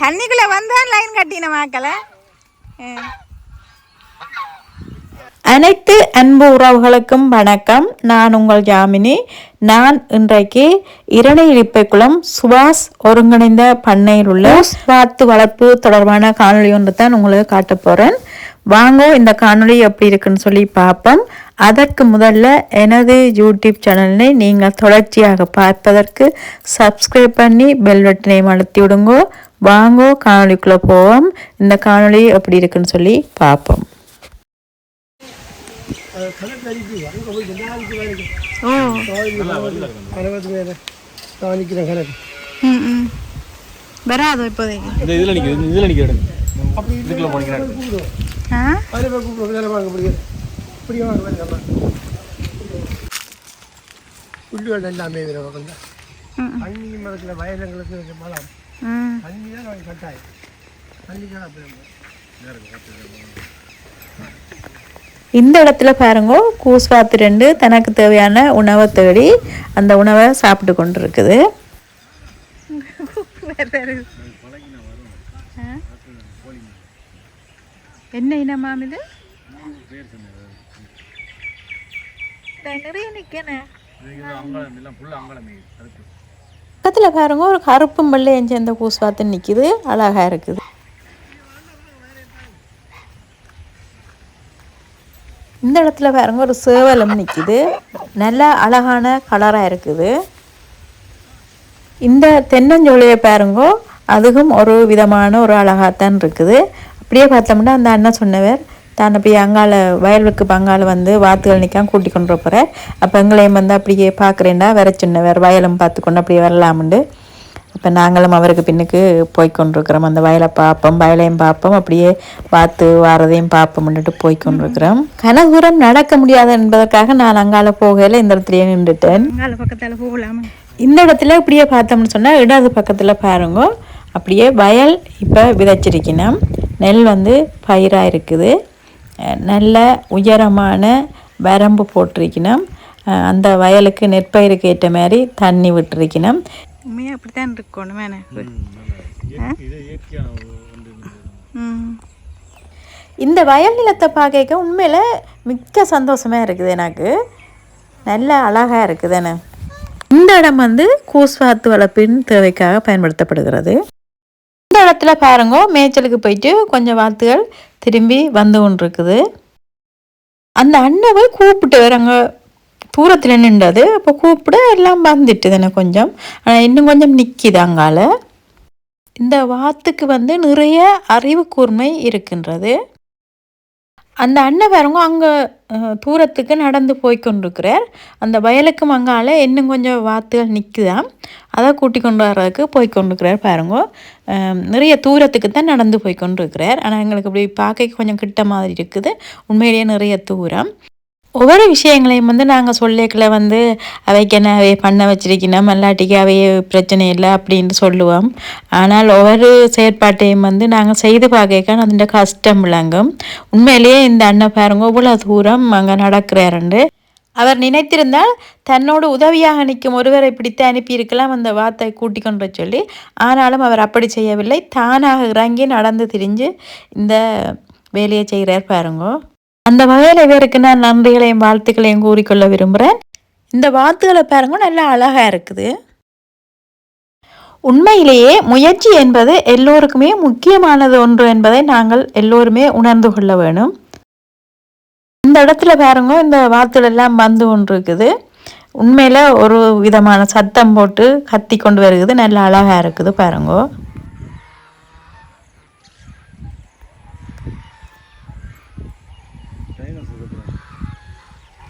தண்ணிக்குள்ள வந்தா லைன் கட்டின மாக்கல அனைத்து அன்பு உறவுகளுக்கும் வணக்கம். நான் உங்கள் ஜாமினி. நான் இன்றைக்கு இரணையிலிப்பைக்குளம் சுபாஷ் ஒருங்கிணைந்த பண்ணையில் உள்ள வாத்து வளர்ப்பு தொடர்பான காணொளி ஒன்று தான் உங்களுக்கு காட்ட போகிறேன் வாங்க இந்த காணொளி எப்படி இருக்குன்னு சொல்லி பார்ப்போம். அதற்கு முதல்ல எனது யூடியூப் சேனலை நீங்கள் தொடர்ச்சியாக பார்ப்பதற்கு சப்ஸ்கிரைப் பண்ணி பெல் பட்டனையும் அழுத்தி விடுங்கோ. வாங்கோ காணொளிக்குள்ளே போவோம். இந்த காணொளி எப்படி இருக்குன்னு சொல்லி பார்ப்போம். ஓ வராதோ இப்போதைக்கு. இந்த இதில் நிற்கிது இதில் நிற்கிது இதுக்குள்ள போனீங்கன்னா ஆ? அதில் போய் கூப்பிடுவோம் வேலை வாங்க முடியாது இப்படி வாங்க புள்ளி வெள்ளம் எல்லாமே இதில் பக்கம் தான் மரத்தில் வயலங்களுக்கு மலம் ம். தண்ணி தான் நாங்கள் கட்டாயம் அப்படி இந்த இடத்துல பாருங்க கூஸ்வாத்து ரெண்டு தனக்கு தேவையான உணவை தேடி அந்த உணவை சாப்பிட்டு கொண்டு இருக்குது என்ன இனமாம் இது? நிறைய நிற்கணும் பக்கத்தில் பாருங்க ஒரு கருப்பும் வெள்ளையும் சேர்ந்த கூஸ்வாத்து நிற்கிது அழகாக இருக்குது. இந்த இடத்துல பாருங்க ஒரு சேவலம் நிற்கிது நல்லா அழகான கலராக இருக்குது. இந்த தென்னஞ்சோலையை பாருங்க அதுவும் ஒரு விதமான ஒரு அழகாத்தான் இருக்குது. அப்படியே பார்த்தோம்னா அந்த அண்ணன் சொன்னவர் தான் அப்படியே அங்கால வயலுக்கு பங்கால வந்து வாத்துகள் நிற்காம கூட்டி கொண்டு போகிறார் அப்போ எங்களையும் வந்து அப்படியே பார்க்குறேன்டா வர சொன்னவர் வயலும் பார்த்து கொண்டு அப்படியே வரலாமுண்டு. அப்போ நாங்களும் அவருக்கு பின்னுக்கு போய் கொண்டிருக்கிறோம். அந்த வயலை பார்ப்போம் வயலையும் பார்ப்போம் அப்படியே பார்த்து வாரதையும் பார்ப்போம்னுட்டு போய் கொண்டிருக்கிறோம். கனகூரம் நடக்க முடியாது என்பதற்காக நான் அங்கால போகையில் இந்த இடத்துலயே நின்றுட்டேன். பக்கத்தால் போகலாமா? இந்த இடத்துல இப்படியே பார்த்தோம்னு சொன்னால் இடது பக்கத்தில் பாருங்க. அப்படியே வயல் இப்போ விதைச்சிருக்கணும். நெல் வந்து பயிராக இருக்குது. நல்ல உயரமான வரம்பு போட்டிருக்கணும். அந்த வயலுக்கு நெற்பயிருக்கு ஏற்ற மாதிரி தண்ணி விட்டுருக்கணும். உண்மையாக அப்படித்தான் இருக்கணும் வேணே இது இயற்கையான வந்து ம். இந்த வயல் நிலத்தை பார்க்க உண்மையில் மிக்க சந்தோஷமாக இருக்குது எனக்கு. நல்ல அழகாக இருக்குது என்ன இந்த இடம் வந்து கூஸ்வாத்து வளர்ப்பின் தேவைக்காக பயன்படுத்தப்படுகிறது. இந்த இடத்துல பாருங்க மேய்ச்சலுக்கு போயிட்டு கொஞ்சம் வாத்துகள் திரும்பி வந்து கொண்டிருக்குது. அந்த அண்ணவை கூப்பிட்டு வராங்க தூரத்தில் நின்றது. அப்போ கூப்பிட எல்லாம் வந்துட்டு தானே கொஞ்சம். ஆனால் இன்னும் கொஞ்சம் நிற்கிது அங்கால. இந்த வாத்துக்கு வந்து நிறைய அறிவு கூர்மை இருக்கின்றது. அந்த அண்ணன் பாருங்க அங்கே தூரத்துக்கு நடந்து போய் கொண்டிருக்கிறார். அந்த வயலுக்கு மங்கால இன்னும் கொஞ்சம் வாத்துகள் நிற்குதான் அதை கூட்டி கொண்டு வர்றதுக்கு போய் கொண்டிருக்கிறார் பாருங்க. நிறைய தூரத்துக்கு தான் நடந்து போய் கொண்டிருக்கிறார். ஆனால் எங்களுக்கு இப்படி பார்க்க கொஞ்சம் கிட்ட மாதிரி இருக்குது. உண்மையிலேயே நிறைய தூரம். ஒவ்வொரு விஷயங்களையும் வந்து நாங்கள் சொல்லிக்கல வந்து அவைக்கு என்ன பண்ண வச்சிருக்கணும் மல்லாட்டிக்கு அவைய பிரச்சனை இல்லை அப்படின்னு சொல்லுவோம். ஆனால் ஒவ்வொரு செயற்பாட்டையும் வந்து நாங்கள் செய்து பார்க்க அதுண்ட கஷ்டம் விளங்கும். உண்மையிலேயே இந்த அண்ணன் பாருங்க இவ்வளோ தூரம் அங்கே நடக்கிறாருண்டு. அவர் நினைத்திருந்தால் தன்னோடு உதவியாக நிற்கும் ஒருவரை பிடித்து அனுப்பியிருக்கலாம் அந்த வார்த்தை கூட்டி கொண்டு சொல்லி ஆனாலும் அவர் அப்படி செய்யவில்லை. தானாக இறங்கி நடந்து திரிஞ்சு இந்த வேலையை செய்கிறார் பாருங்கோ. அந்த வகையில் இவருக்கு நான் நன்றிகளையும் வாழ்த்துக்களையும் கூறிக்கொள்ள விரும்புகிறேன் இந்த வாத்துகளை பாருங்க நல்லா அழகாக இருக்குது. உண்மையிலேயே முயற்சி என்பது எல்லோருக்குமே முக்கியமானது ஒன்று என்பதை நாங்கள் எல்லோருமே உணர்ந்து கொள்ள வேணும். இந்த இடத்துல பாருங்க இந்த வாத்துகள் எல்லாம் வந்து கொண்டு இருக்குது உண்மையில் ஒரு விதமான சத்தம் போட்டு கத்தி கொண்டு வருகிறது நல்ல அழகாக இருக்குது பாருங்கோ டைனோஸ் இருக்கிறது நல்லா இருக்கு நல்லா ஆடியாது இந்த ஆ நல்லா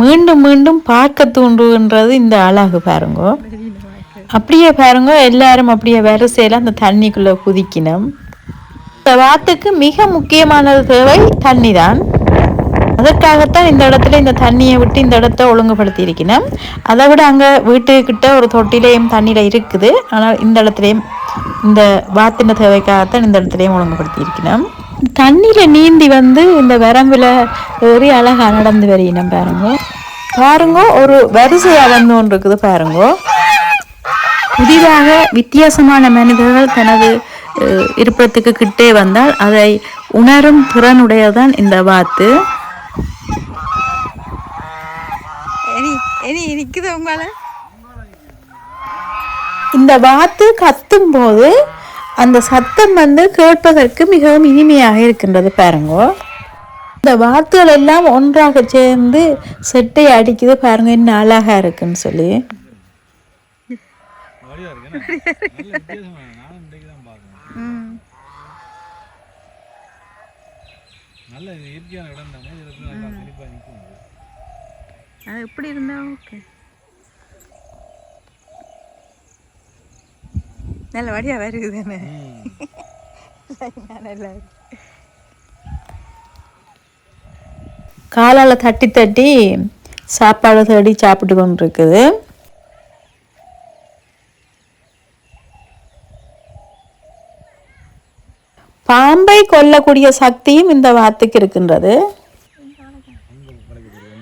மீண்டும் மீண்டும் பார்க்க தூண்டுன்றது இந்த அழகு பாருங்க. அப்படியே பாருங்க எல்லாரும் அப்படியே வரிசையில் அந்த தண்ணிக்குள்ளே குதிக்கணும் இந்த வாத்துக்கு மிக முக்கியமானது தேவை தண்ணி தான் அதற்காகத்தான் இந்த இடத்துல இந்த தண்ணியை விட்டு இந்த இடத்த ஒழுங்குபடுத்தி இருக்கணும் அதை விட அங்கே வீட்டுக்கிட்ட ஒரு தொட்டிலையும் தண்ணியில் இருக்குது. ஆனால் இந்த இடத்துலையும் இந்த வாத்தின தேவைக்காகத்தான் இந்த இடத்துலையும் ஒழுங்குபடுத்தி இருக்கணும் தண்ணியில் நீந்தி வந்து இந்த வரம்பில் ஏறி அழகா நடந்து வரையினம் பாருங்க. பாருங்க ஒரு வரிசையாக வந்து ஒன்று இருக்குது பாருங்க. புதிதாக வித்தியாசமான மனிதர்கள் தனது அஹ், இருப்பிடத்துக்கு கிட்டே வந்தால் அதை உணரும் திறனுடையதான் இந்த வாத்து. இந்த வாத்து கத்தும் போது அந்த சத்தம் வந்து கேட்பதற்கு மிகவும் இனிமையாக இருக்கின்றது பாருங்க. இந்த வாத்துகள் எல்லாம் ஒன்றாக சேர்ந்து செட்டை அடிக்குது பாருங்க என்ன அழகா இருக்குன்னு சொல்லி. வழியா இருக்கு என்ன? நல்ல வித்தியாசமா இருக்கு. நானும் இன்றைக்கு தான் பார்க்கணும் ம் நல்ல இயற்கையான இடம் தானே இதில் நல்லா செழிப்பாக நிற்கும் அது எப்படி இருந்தா ஓகே நல்ல வடியா வருது தானே நல்லா. காலால் தட்டி தட்டி சாப்பாடு தேடி சாப்பிட்டு கொண்டு இருக்குது பாம்பை கொல்லக்கூடிய சக்தியும் இந்த வாத்துக்கு இருக்கின்றது.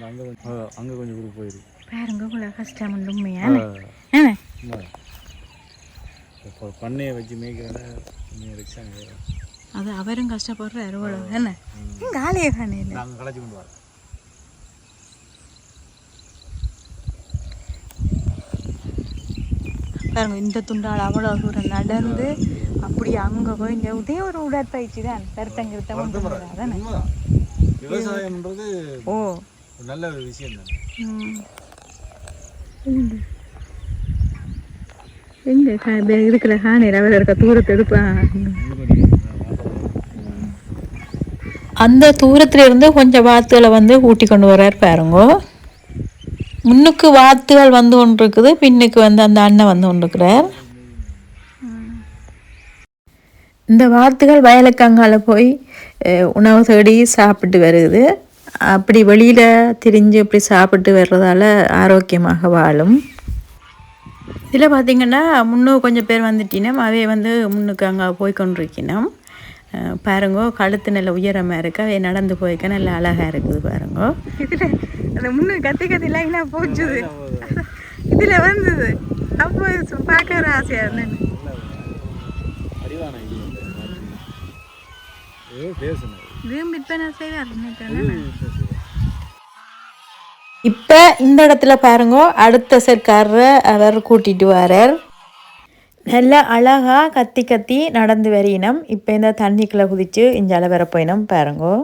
அங்கே கொஞ்சம் அங்கே கொஞ்சம் குரூப் போயிருக்கு பாருங்க உங்களை கஷ்டம் உண்மையா என்ன இப்போ பண்ணையை வச்சு மேய்க்கிறத ரிக்ஷாங்க அது அவரும் இங்க ஆளையே தானே இல்லை. நாங்கள் களைச்சி கொண்டு வரோம். பாருங்க இந்த துண்டால் அவ்வளோ தூரம் நடந்து அப்படி அங்கே போய் இங்கே இதே ஒரு உடற்பயிற்சி தான். கருத்தம் கிருத்தம் தானே விவசாயம்ன்றது ஓ. நல்ல ஒரு விஷயம் தானே. ம். எங்க இருக்கிற ஹானி அவர் இருக்க தூரத்தை எடுப்பான் அந்த தூரத்துல இருந்து கொஞ்சம் வாத்துகளை வந்து ஊட்டி கொண்டு வர்றார் பாருங்க. முன்னுக்கு வாத்துகள் வந்து கொண்டு இருக்குது பின்னுக்கு வந்து அந்த அண்ணன் வந்து கொண்டிருக்கிறார். இந்த வாத்துகள் வயலுக்கங்கால போய் உணவு தேடி சாப்பிட்டு வருது. அப்படி வெளியில் திரிஞ்சு இப்படி சாப்பிட்டு வர்றதால ஆரோக்கியமாக வாழும். இதில் பார்த்தீங்கன்னா முன்னுக்கு கொஞ்சம் பேர் வந்துட்டினோம் அவை வந்து முன்னுக்கு அங்கே போய் கொண்டிருக்கணும் பாருங்கோ கழுத்து நல்ல உயரமாக இருக்கு. அவை நடந்து போய்க்க நல்ல அழகாக இருக்குது பாருங்கோ. இதுல அந்த முன்னு கத்தி கத்தி லைனா போச்சுது. இதுல வந்தது. அப்போ சு- பார்க்க ஒரு ஆசையா இருந்தேன் விற்பனை செய்வார் நினைக்கிறேன் இப்போ இந்த இடத்துல பாருங்கோ அடுத்த சர்க்காரரை அவர் கூட்டிட்டு வரார். நல்ல அழகா கத்தி கத்தி நடந்து வரையினம் இப்போ இந்த தண்ணிக்குள்ளே குதிச்சு இந்த வர போயினம் பாருங்கோ.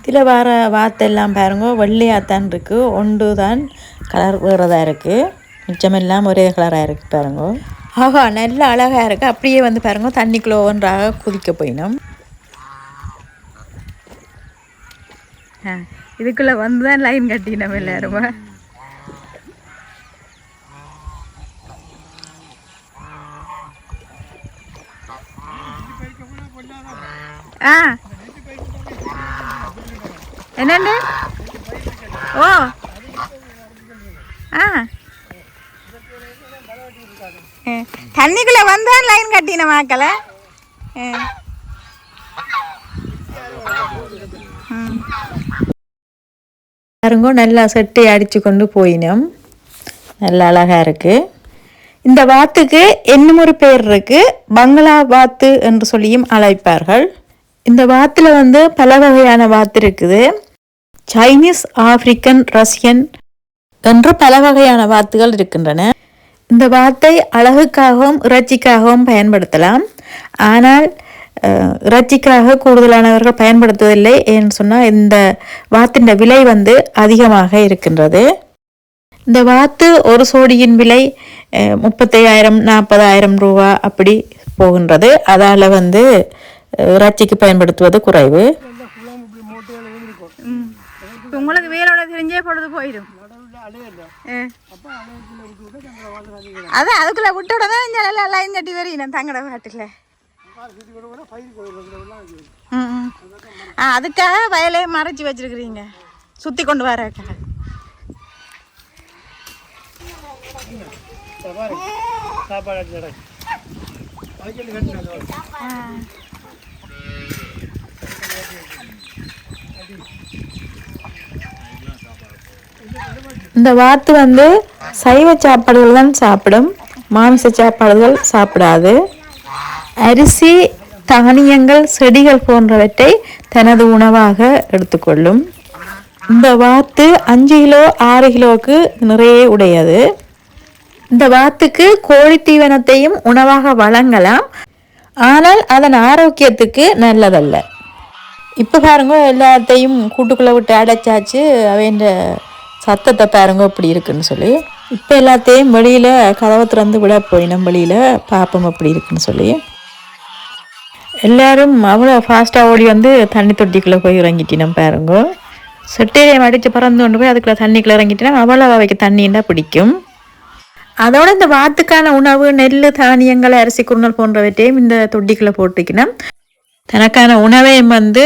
இதில் வர வாத்தெல்லாம் பாருங்க வெள்ளையாத்தான் இருக்குது ஒன்று தான் கலர் வேறதாக இருக்குது மிச்சமெல்லாம் ஒரே கலராக இருக்குது பாருங்க. ஆஹா நல்ல அழகாக இருக்குது அப்படியே வந்து பாருங்க தண்ணிக்குள்ளே ஒன்றாக குதிக்க போயினோம் ஆ, இதுக்குள்ள வந்து தான் லைன் கட்டினோம் எல்லாரும்? ஆ. என்னண்டு? ஓ ஆ ஏ, தண்ணிக்குள்ள வந்தான் லைன் கட்டின மாக்கல பாருங்க நல்லா செட்டி அடித்து கொண்டு போயினோம். நல்லா அழகாக இருக்குது இந்த வாத்துக்கு இன்னும் ஒரு பேர் இருக்குது பங்களா வாத்து என்று சொல்லியும் அழைப்பார்கள். இந்த வாத்தில் வந்து பல வகையான வாத்து இருக்குது. சைனீஸ் ஆப்பிரிக்கன் ரஷ்யன் என்று பல வகையான வாத்துகள் இருக்கின்றன. இந்த வாத்தை அழகுக்காகவும் இறைச்சிக்காகவும் பயன்படுத்தலாம். ஆனால் இறைச்சிக்காக கூடுதலானவர்கள் பயன்படுத்துவதில்லை ஏன்னு சொன்னால் இந்த வாத்தின் விலை வந்து அதிகமாக இருக்கின்றது. இந்த வாத்து ஒரு சோடியின் விலை முப்பத்தையாயிரம் நாற்பதாயிரம் ரூபா அப்படி போகின்றது. அதால் வந்து இறைச்சிக்கு பயன்படுத்துவது குறைவு. உங்களுக்கு வேலோட தெரிஞ்சே பொழுது போயிடும். அதான் அதுக்குள்ள விட்ட உடனே எல்லாம் லைன் கட்டி வரீங்க தங்கட. ஆ அதுக்காக வயலே மறைச்சி வச்சிருக்கிறீங்க சுற்றி கொண்டு வரக்கா இதை பாரு சாப்பாடு எடுத்து நடக்கு வைக்கல் கட்டு இந்த வாத்து வந்து சைவ சாப்பாடுகள் தான் சாப்பிடும். மாமிச சாப்பாடுகள் சாப்பிடாது. அரிசி தானியங்கள் செடிகள் போன்றவற்றை தனது உணவாக எடுத்துக்கொள்ளும். இந்த வாத்து அஞ்சு கிலோ ஆறு கிலோவுக்கு நிறைய உடையது. இந்த வாத்துக்கு கோழி தீவனத்தையும் உணவாக வழங்கலாம். ஆனால் அதன் ஆரோக்கியத்துக்கு நல்லதல்ல. இப்போ பாருங்க எல்லாத்தையும் கூட்டுக்குள்ளே விட்டு அடைச்சாச்சு அவன்ற சத்தத்தை பாருங்க இப்படி இருக்குன்னு சொல்லி இப்போ எல்லாத்தையும் வெளியில் கதவை திறந்து விட போயினோம் வெளியில் பார்ப்போம் அப்படி இருக்குன்னு சொல்லி. எல்லாரும் அவ்வளோ ஃபாஸ்ட்டாக ஓடி வந்து தண்ணி தொட்டிக்குள்ளே போய் இறங்கிட்டினோம் பாருங்க. செட்டையை அடித்து பறந்து கொண்டு போய் அதுக்குள்ளே தண்ணிக்குள்ளே இறங்கிட்டினா அவ்வளோ அவைக்கு தண்ணின்னா பிடிக்கும். அதோட இந்த வாத்துக்கான உணவு நெல் தானியங்கள் அரிசி குருணல் போன்றவற்றையும் இந்த தொட்டிக்குள்ளே போட்டுக்கணும் தனக்கான உணவையும் வந்து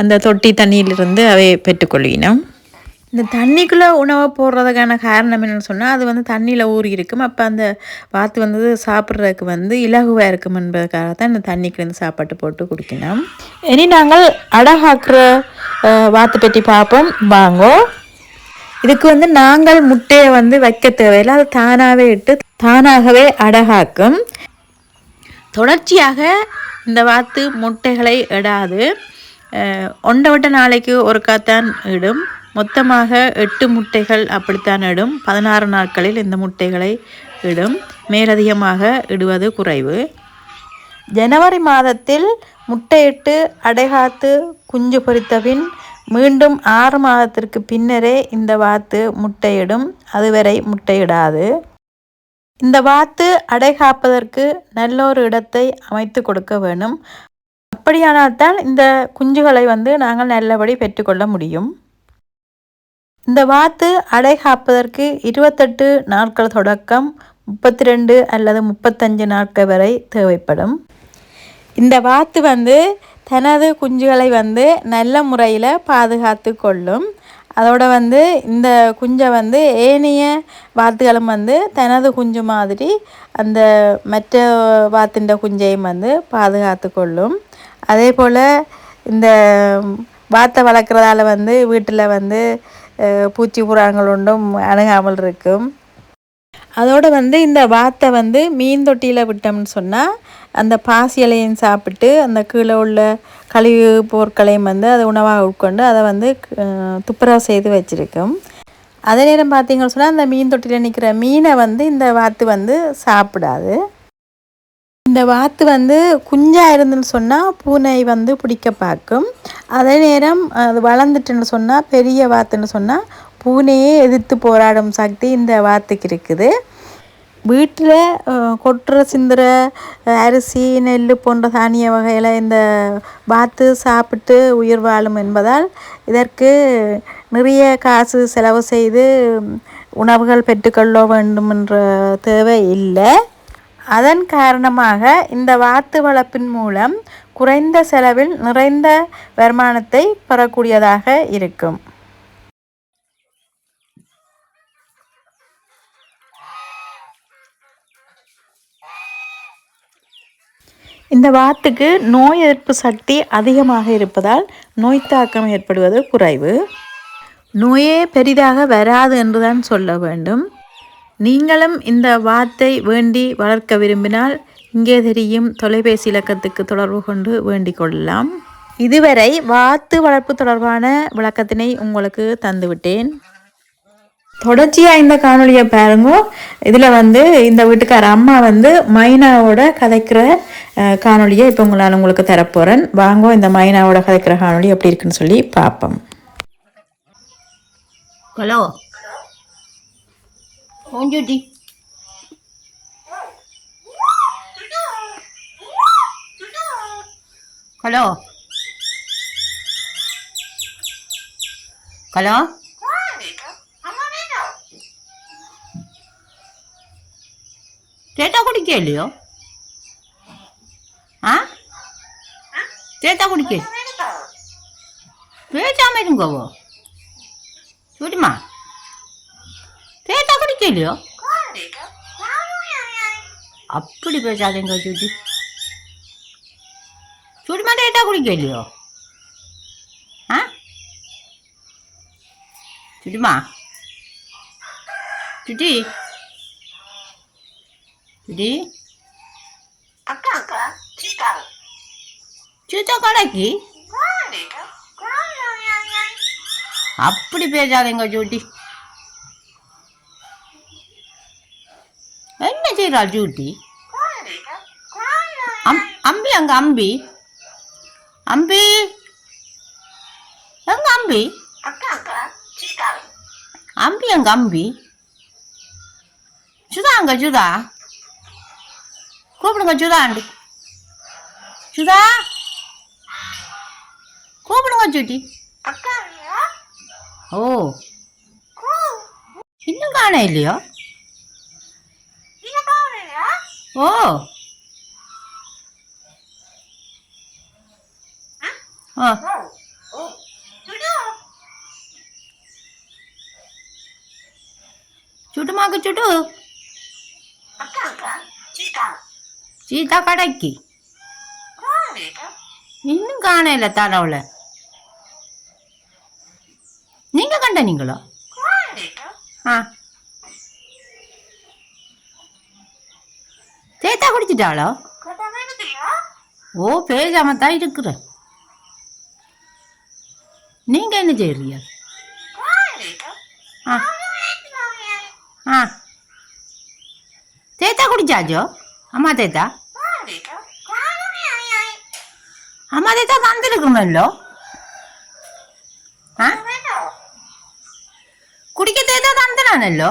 அந்த தொட்டி தண்ணியிலிருந்து அவை பெற்றுக்கொள்ளினோம் இந்த தண்ணிக்குள்ளே உணவை போடுறதுக்கான காரணம் என்னென்னு சொன்னால் அது வந்து தண்ணியில் ஊறி இருக்கும். அப்போ அந்த வாத்து வந்து சாப்பிட்றதுக்கு வந்து இலகுவாக இருக்கும் என்பதற்காக தான் இந்த தண்ணிக்குள்ளேருந்து சாப்பாட்டு போட்டு குடிக்கணும். இனி நாங்கள் அடகாக்குற வாத்து பெட்டி பார்ப்போம். வாங்கோ. இதுக்கு வந்து நாங்கள் முட்டையை வந்து வைக்க தேவையில்லை. அது தானாகவே இட்டு தானாகவே அடகாக்கும் தொடர்ச்சியாக இந்த வாத்து முட்டைகளை இடாது. ஒன்றை விட்ட நாளைக்கு ஒருக்காத்தான் இடும். மொத்தமாக எட்டு முட்டைகள் அப்படித்தான் இடும். பதினாறு நாட்களில் இந்த முட்டைகளை இடும். மேலதிகமாக இடுவது குறைவு. ஜனவரி மாதத்தில் முட்டையிட்டு அடைகாத்து குஞ்சு பொரித்த பின் மீண்டும் ஆறு மாதத்திற்கு பின்னரே இந்த வாத்து முட்டையிடும். அதுவரை முட்டையிடாது. இந்த வாத்து அடை காப்பதற்கு நல்ல ஒரு இடத்தை அமைத்து கொடுக்க வேண்டும். அப்படியானால்தான் இந்த குஞ்சுகளை வந்து நாங்கள் நல்லபடி பெற்றுக்கொள்ள முடியும். இந்த வாத்து அடை காப்பதற்கு இருபத்தெட்டு நாட்கள் தொடக்கம் முப்பத்தி ரெண்டு அல்லது முப்பத்தஞ்சு நாட்கள் வரை தேவைப்படும். இந்த வாத்து வந்து தனது குஞ்சுகளை வந்து நல்ல முறையில் பாதுகாத்து கொள்ளும். அதோட வந்து இந்த குஞ்சை வந்து ஏனைய வாத்துகளும் வந்து தனது குஞ்சு மாதிரி அந்த மற்ற வாத்தின் குஞ்சையும் வந்து பாதுகாத்து கொள்ளும். அதே போல் இந்த வாத்தை வளர்க்குறதால வந்து வீட்டில் வந்து பூச்சி புறாங்கள் ஒன்றும் அணுகாமல் இருக்கும். அதோடு வந்து இந்த வாத்தை வந்து மீன் தொட்டியில் விட்டோம்னு சொன்னால் அந்த பாசி இலையும் சாப்பிட்டு அந்த கீழே உள்ள கழிவு பொருட்களையும் வந்து அதை உணவாக உட்கொண்டு அதை வந்து துப்புரவு செய்து வச்சுருக்கும். அதே நேரம் பார்த்தீங்கன்னு சொன்னால் அந்த மீன் தொட்டியில் நிற்கிற மீனை வந்து இந்த வாத்து வந்து சாப்பிடாது. இந்த வாத்து வந்து குஞ்சாக இருந்துன்னு சொன்னால் பூனை வந்து பிடிக்க பார்க்கும். அதே நேரம் அது வளர்ந்துட்டுன்னு சொன்னால் பெரிய வாத்துன்னு சொன்னால் பூனையே எதிர்த்து போராடும் சக்தி இந்த வாத்துக்கு இருக்குது. வீட்டில் கொட்டுற சிந்துற அரிசி நெல் போன்ற தானிய வகையில் இந்த வாத்து சாப்பிட்டு உயிர் வாழும் என்பதால் இதற்கு நிறைய காசு செலவு செய்து உணவுகள் பெற்றுக்கொள்ள வேண்டும் என்ற தேவை இல்லை. அதன் காரணமாக இந்த வாத்து வளர்ப்பின் மூலம் குறைந்த செலவில் நிறைந்த வருமானத்தை பெறக்கூடியதாக இருக்கும். இந்த வாத்துக்கு நோய் எதிர்ப்பு சக்தி அதிகமாக இருப்பதால் நோய் தாக்கம் ஏற்படுவது குறைவு. நோயே பெரிதாக வராது என்றுதான் சொல்ல வேண்டும். நீங்களும் இந்த வாத்தை வேண்டி வளர்க்க விரும்பினால் இங்கே தெரியும் தொலைபேசி இலக்கத்துக்கு தொடர்பு கொண்டு வேண்டிக் கொள்ளலாம் இதுவரை வாத்து வளர்ப்பு தொடர்பான விளக்கத்தினை உங்களுக்கு தந்துவிட்டேன். தொடர்ச்சியாக இந்த காணொலியை பாருங்க. இதில் வந்து இந்த வீட்டுக்கார அம்மா வந்து மைனாவோட கதைக்கிற காணொலியை இப்போ உங்களால் உங்களுக்கு தரப்போகிறேன் வாங்கோ இந்த மைனாவோட கதைக்கிற காணொலி எப்படி இருக்குன்னு சொல்லி பார்ப்போம் ஹலோ. ഓൻ ചോട്ടി ഹലോ? ഹലോ? ചേട്ടാ കുടിക്കല്ലയോ ആ? ചേട്ടാ കുടിക്കേ? ചേച്ചാൻ വരുമ്പോവോ ചുരുമാ. குடிக்கலையோ அப்படி பேசாதீங்க சுடி சுடிமா டேட்டா குடிக்கலையோ ஆ சுடிமா சுடி சுடி சீத்தா கடைக்கு அப்படி பேசாதீங்க ஜூட்டி செய்யறா ஜூட்டி அம் அம்பி அங்க அம்பி. அம்பி. எங்க அம்பி? அம்பி அங்க அம்பி. சுதா அங்க சுதா. கூப்பிடுங்க சுதா ஆண்டி சுதா. கூப்பிடுங்க ஜூட்டி ஓ. இன்னும் காண இல்லையோ? ஓ. ஆ. சுட்டுமாக்கு சுட்டு. சீதா கடைக்கு. இன்னும் காண இல்லை தடவுல நீங்க கண்ட நீங்களோ? ஆ. தேத்தா குடிச்சிட்டாளோ ஓ பேசாம தான் இருக்கிற நீங்க என்ன செய்யறீங்க ஆ தேத்தா குடிச்சாச்சோ அம்மா தேத்தா അമ്മ അതെ തന്നിരിക്കണമല്ലോ ആ കുടിക്കത്തേതോ തന്തനാണല്ലോ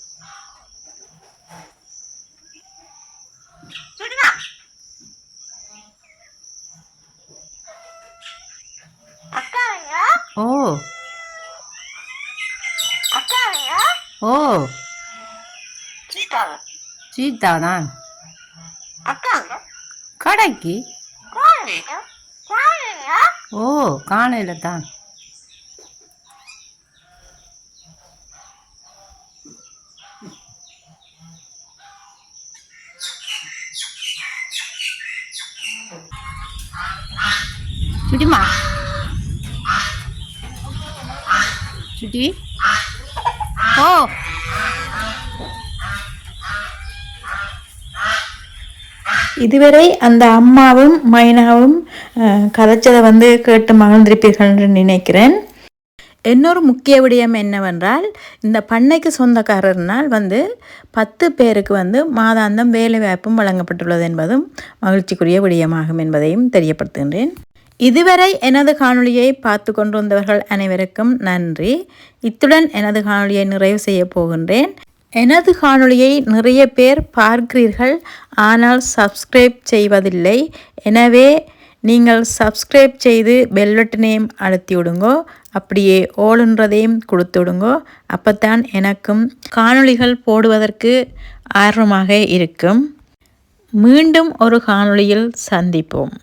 சீதா தான் கடைக்கு? ஓ காணையில தான் சுடிமா சுடி ஓ. இதுவரை அந்த அம்மாவும் மைனாவும் கதைச்சதை வந்து கேட்டு மகிழ்ந்திருப்பீர்கள் என்று நினைக்கிறேன். இன்னொரு முக்கிய விடயம் என்னவென்றால் இந்த பண்ணைக்கு சொந்தக்காரர்னால் வந்து பத்து பேருக்கு வந்து மாதாந்தம் வேலை வாய்ப்பும் வழங்கப்பட்டுள்ளது என்பதும் மகிழ்ச்சிக்குரிய விடயமாகும் என்பதையும் தெரியப்படுத்துகின்றேன். இதுவரை எனது காணொளியை பார்த்து கொண்டு வந்தவர்கள் அனைவருக்கும் நன்றி. இத்துடன் எனது காணொளியை நிறைவு செய்ய போகின்றேன். எனது காணொளியை நிறைய பேர் பார்க்கிறீர்கள் ஆனால் சப்ஸ்கிரைப் செய்வதில்லை. எனவே நீங்கள் சப்ஸ்கிரைப் செய்து பெல்வெட்டனையும் அழுத்தி விடுங்கோ. அப்படியே ஓளுன்றதையும் கொடுத்து விடுங்கோ. அப்போத்தான் எனக்கும் காணொளிகள் போடுவதற்கு ஆர்வமாக இருக்கும். மீண்டும் ஒரு காணொளியில் சந்திப்போம்.